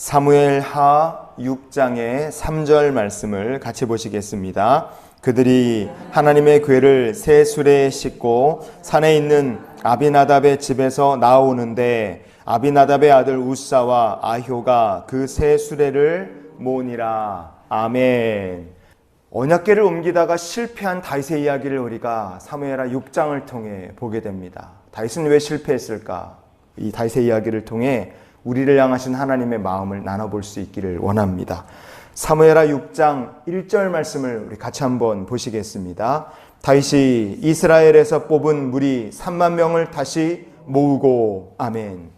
사무엘 하 6장의 3절 말씀을 같이 보시겠습니다. 그들이 하나님의 궤를 새 수레에 싣고 산에 있는 아비나답의 집에서 나오는데 아비나답의 아들 우사와 아효가 그 새 수레를 모으니라. 아멘. 언약궤를 옮기다가 실패한 다윗의 이야기를 우리가 사무엘하 6장을 통해 보게 됩니다. 다윗은 왜 실패했을까? 이 다윗의 이야기를 통해 우리를 향하신 하나님의 마음을 나눠볼 수 있기를 원합니다. 사무엘하 6장 1절 말씀을 우리 같이 한번 보시겠습니다. 다윗이 이스라엘에서 뽑은 무리 3만 명을 다시 모으고 아멘.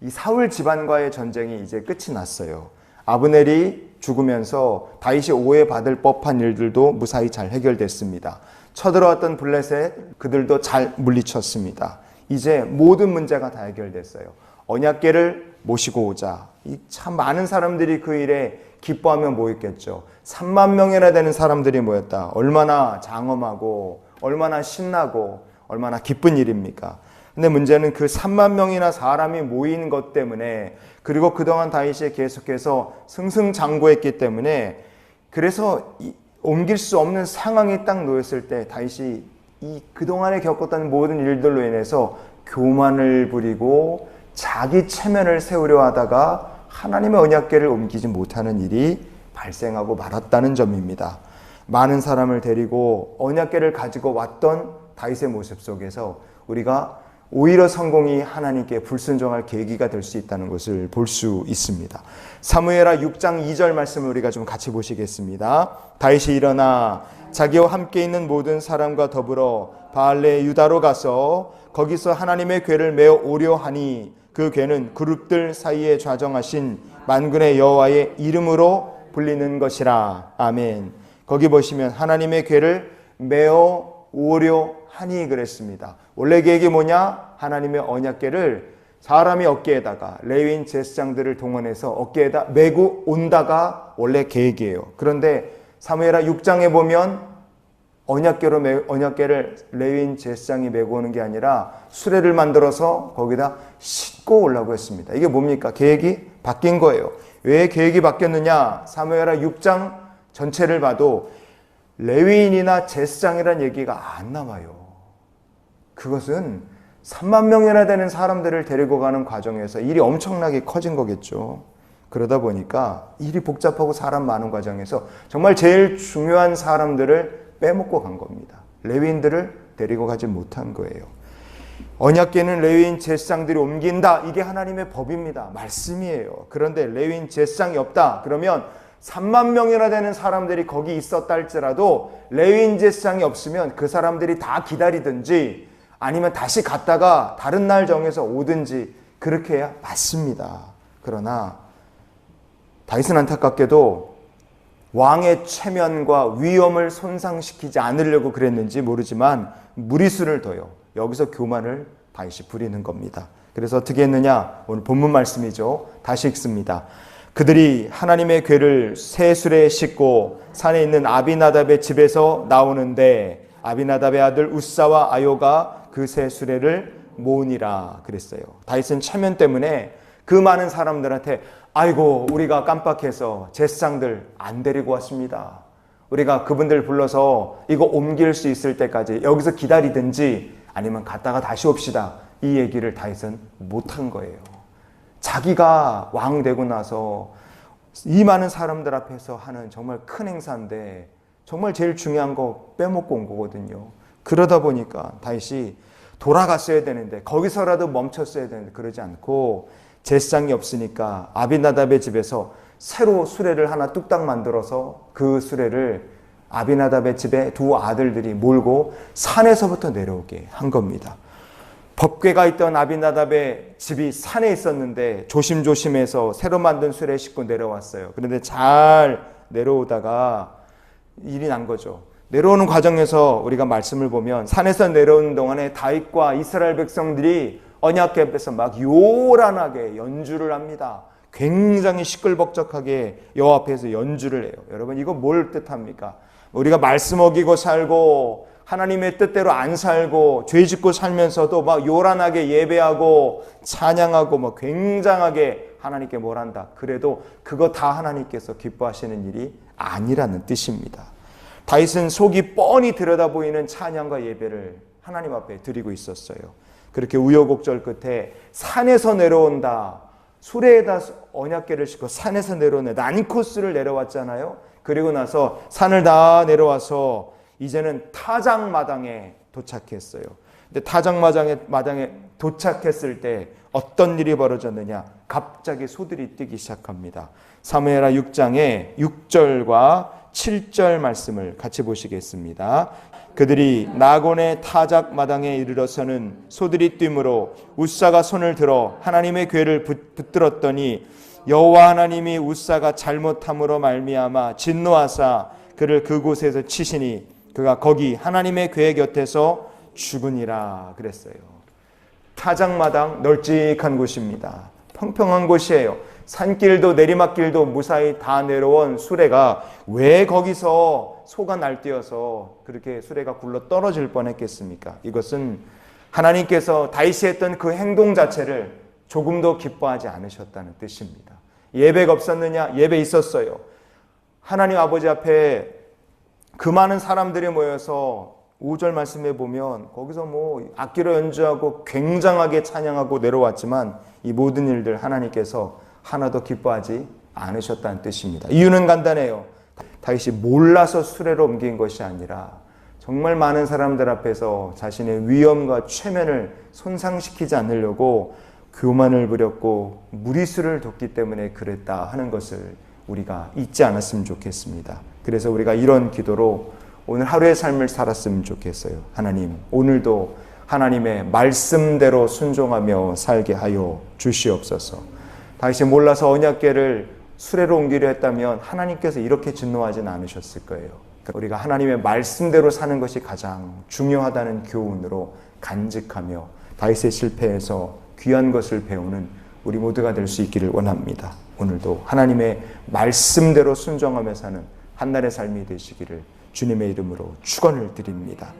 이 사울 집안과의 전쟁이 이제 끝이 났어요. 아브넬이 죽으면서 다윗이 오해받을 법한 일들도 무사히 잘 해결됐습니다. 쳐들어왔던 블레셋 그들도 잘 물리쳤습니다. 이제 모든 문제가 다 해결됐어요. 언약계를 모시고 오자. 이 참 많은 사람들이 그 일에 기뻐하며 모였겠죠. 3만 명이나 되는 사람들이 모였다. 얼마나 장엄하고 얼마나 신나고 얼마나 기쁜 일입니까? 근데 문제는 그 3만 명이나 사람이 모인 것 때문에 그리고 그동안 다윗이 계속해서 승승장구했기 때문에 그래서 옮길 수 없는 상황이 딱 놓였을 때 다윗이 이 그동안에 겪었던 모든 일들로 인해서 교만을 부리고 자기 체면을 세우려 하다가 하나님의 언약궤를 옮기지 못하는 일이 발생하고 말았다는 점입니다. 많은 사람을 데리고 언약궤를 가지고 왔던 다윗의 모습 속에서 우리가 오히려 성공이 하나님께 불순종할 계기가 될 수 있다는 것을 볼 수 있습니다. 사무엘하 6장 2절 말씀을 우리가 좀 같이 보시겠습니다. 다윗이 일어나 자기와 함께 있는 모든 사람과 더불어 바알레 유다로 가서 거기서 하나님의 궤를 메어 오려 하니 그 궤는 그룹들 사이에 좌정하신 만군의 여호와의 이름으로 불리는 것이라. 아멘. 거기 보시면 하나님의 궤를 메어 오려 하니 그랬습니다. 원래 계획이 뭐냐? 하나님의 언약궤를 사람이 어깨에다가 레위인 제사장들을 동원해서 어깨에다 메고 온다가 원래 계획이에요. 그런데 사무엘하 6장에 보면 언약궤로 매, 언약궤를 레위인 제사장이 메고 오는 게 아니라 수레를 만들어서 거기다 싣고 오려고 했습니다. 이게 뭡니까? 계획이 바뀐 거예요. 왜 계획이 바뀌었느냐? 사무엘하 6장 전체를 봐도 레위인이나 제사장이란 얘기가 안 나와요. 그것은 3만 명이나 되는 사람들을 데리고 가는 과정에서 일이 엄청나게 커진 거겠죠. 그러다 보니까 일이 복잡하고 사람 많은 과정에서 정말 제일 중요한 사람들을 빼먹고 간 겁니다. 레위인들을 데리고 가지 못한 거예요. 언약계는 레위인 제사장들이 옮긴다. 이게 하나님의 법입니다. 말씀이에요. 그런데 레위인 제사장이 없다. 그러면 3만 명이나 되는 사람들이 거기 있었다 할지라도 레위인 제사장이 없으면 그 사람들이 다 기다리든지 아니면 다시 갔다가 다른 날 정해서 오든지 그렇게 해야 맞습니다. 그러나 다윗은 안타깝게도 왕의 체면과 위엄을 손상시키지 않으려고 그랬는지 모르지만 무리수를 둬요. 여기서 교만을 다윗이 부리는 겁니다. 그래서 어떻게 했느냐? 오늘 본문 말씀이죠. 다시 읽습니다. 그들이 하나님의 새 수레에 싣고 산에 있는 아비나답의 집에서 나오는데 아비나답의 아들 우사와 아요가 그새 수레를 모으니라 그랬어요. 다윗은 체면 때문에 그 많은 사람들한테 아이고 우리가 깜빡해서 제사장들 안 데리고 왔습니다. 우리가 그분들 불러서 이거 옮길 수 있을 때까지 여기서 기다리든지 아니면 갔다가 다시 옵시다. 이 얘기를 다윗은 못한 거예요. 자기가 왕 되고 나서 이 많은 사람들 앞에서 하는 정말 큰 행사인데 정말 제일 중요한 거 빼먹고 온 거거든요. 그러다 보니까 다윗이 돌아갔어야 되는데 거기서라도 멈췄어야 되는데 그러지 않고 제사장이 없으니까 아비나답의 집에서 새로 수레를 하나 뚝딱 만들어서 그 수레를 아비나답의 집에 두 아들들이 몰고 산에서부터 내려오게 한 겁니다. 법궤가 있던 아비나답의 집이 산에 있었는데 조심조심해서 새로 만든 수레 싣고 내려왔어요. 그런데 잘 내려오다가 일이 난 거죠. 내려오는 과정에서 우리가 말씀을 보면 산에서 내려오는 동안에 다윗과 이스라엘 백성들이 언약궤 앞에서 막 요란하게 연주를 합니다. 굉장히 시끌벅적하게 여호와 앞에서 연주를 해요. 여러분 이거 뭘 뜻합니까? 우리가 말씀 어기고 살고 하나님의 뜻대로 안 살고 죄 짓고 살면서도 막 요란하게 예배하고 찬양하고 뭐 굉장하게 하나님께 뭘 한다. 그래도 그거 다 하나님께서 기뻐하시는 일이 아니라는 뜻입니다. 다윗은 속이 뻔히 들여다 보이는 찬양과 예배를 하나님 앞에 드리고 있었어요. 그렇게 우여곡절 끝에 산에서 내려온다. 수레에다 언약계를 싣고 산에서 내려오네. 난 코스를 내려왔잖아요. 그리고 나서 산을 다 내려와서 이제는 타작마당에 도착했어요. 근데 타작마당에 마당에 도착했을 때 어떤 일이 벌어졌느냐? 갑자기 소들이 뛰기 시작합니다. 사무엘하 6장의 6절과 7절 말씀을 같이 보시겠습니다. 그들이 나곤의 타작 마당에 이르러서는 소들이 뛰므로 우사가 손을 들어 하나님의 궤를 붙- 붙들었더니 여호와 하나님이 우사가 잘못함으로 말미암아 진노하사 그를 그곳에서 치시니 그가 거기 하나님의 궤 곁에서 죽으니라 그랬어요. 타작마당 널찍한 곳입니다. 평평한 곳이에요. 산길도 내리막길도 무사히 다 내려온 수레가 왜 거기서 소가 날뛰어서 그렇게 수레가 굴러 떨어질 뻔했겠습니까? 이것은 하나님께서 다윗이 했던 그 행동 자체를 조금도 기뻐하지 않으셨다는 뜻입니다. 예배가 없었느냐? 예배 있었어요. 하나님 아버지 앞에 그 많은 사람들이 모여서 5절 말씀에 보면 거기서 뭐 악기로 연주하고 굉장하게 찬양하고 내려왔지만 이 모든 일들 하나님께서 하나도 기뻐하지 않으셨다는 뜻입니다. 이유는 간단해요. 다윗이 몰라서 수레로 옮긴 것이 아니라 정말 많은 사람들 앞에서 자신의 위엄과 최면을 손상시키지 않으려고 교만을 부렸고 무리수를 뒀기 때문에 그랬다 하는 것을 우리가 잊지 않았으면 좋겠습니다. 그래서 우리가 이런 기도로 오늘 하루의 삶을 살았으면 좋겠어요. 하나님, 오늘도 하나님의 말씀대로 순종하며 살게 하여 주시옵소서. 다시 몰라서 언약계를 수레로 옮기려 했다면 하나님께서 이렇게 진노하진 않으셨을 거예요. 그러니까 우리가 하나님의 말씀대로 사는 것이 가장 중요하다는 교훈으로 간직하며 다윗의 실패에서 귀한 것을 배우는 우리 모두가 될 수 있기를 원합니다. 오늘도 하나님의 말씀대로 순종하며 사는 한 날의 삶이 되시기를 주님의 이름으로 축원을 드립니다.